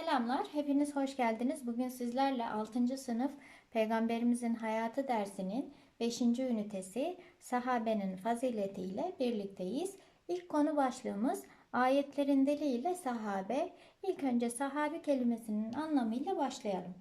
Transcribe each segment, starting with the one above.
Selamlar, hepiniz hoş geldiniz. Bugün sizlerle 6. sınıf Peygamberimizin Hayatı dersinin 5. ünitesi Sahabenin Fazileti ile birlikteyiz. İlk konu başlığımız ayetlerin diliyle sahabe. İlk önce sahabe kelimesinin anlamıyla başlayalım.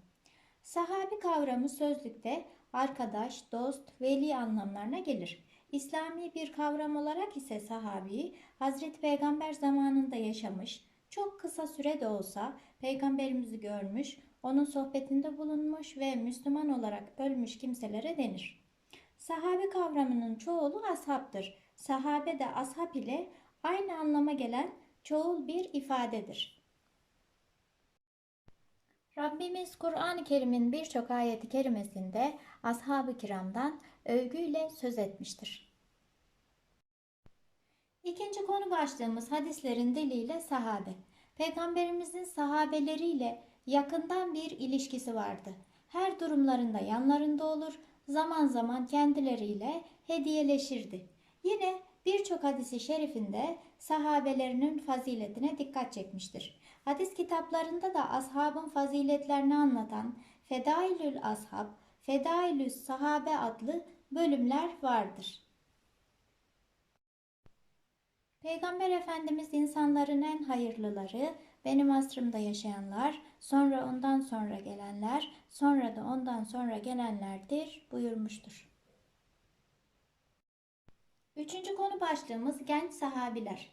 Sahabi kavramı sözlükte arkadaş, dost, veli anlamlarına gelir. İslami bir kavram olarak ise sahabi, Hazreti Peygamber zamanında yaşamış, çok kısa süre de olsa peygamberimizi görmüş, onun sohbetinde bulunmuş ve Müslüman olarak ölmüş kimselere denir. Sahabe kavramının çoğulu ashaptır. Sahabe de ashab ile aynı anlama gelen çoğul bir ifadedir. Rabbimiz Kur'an-ı Kerim'in birçok ayeti kerimesinde ashab-ı kiramdan övgüyle söz etmiştir. İkinci konu başlığımız hadislerin diliyle sahabe. Peygamberimizin sahabeleriyle yakından bir ilişkisi vardı. Her durumlarında yanlarında olur, zaman zaman kendileriyle hediyeleşirdi. Yine birçok hadisi şerifinde sahabelerinin faziletine dikkat çekmiştir. Hadis kitaplarında da ashabın faziletlerini anlatan Fedailül Ashab, Fedailüs Sahabe adlı bölümler vardır. Peygamber Efendimiz insanların en hayırlıları, benim asrımda yaşayanlar, sonra ondan sonra gelenler, sonra da ondan sonra gelenlerdir buyurmuştur. Üçüncü konu başlığımız genç sahabiler.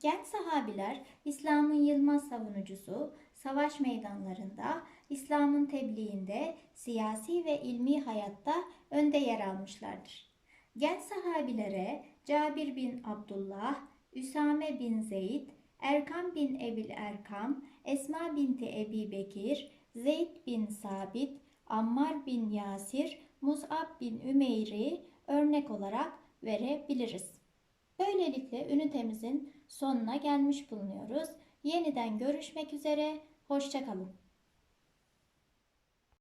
Genç sahabiler İslam'ın yılmaz savunucusu, savaş meydanlarında, İslam'ın tebliğinde, siyasi ve ilmi hayatta önde yer almışlardır. Genç sahabilere Cabir bin Abdullah, Üsame bin Zeyd, Erkam bin Ebil Erkam, Esma binti Ebi Bekir, Zeyd bin Sabit, Ammar bin Yasir, Mus'ab bin Ümeyr'i örnek olarak verebiliriz. Böylelikle ünitemizin sonuna gelmiş bulunuyoruz. Yeniden görüşmek üzere, hoşçakalın.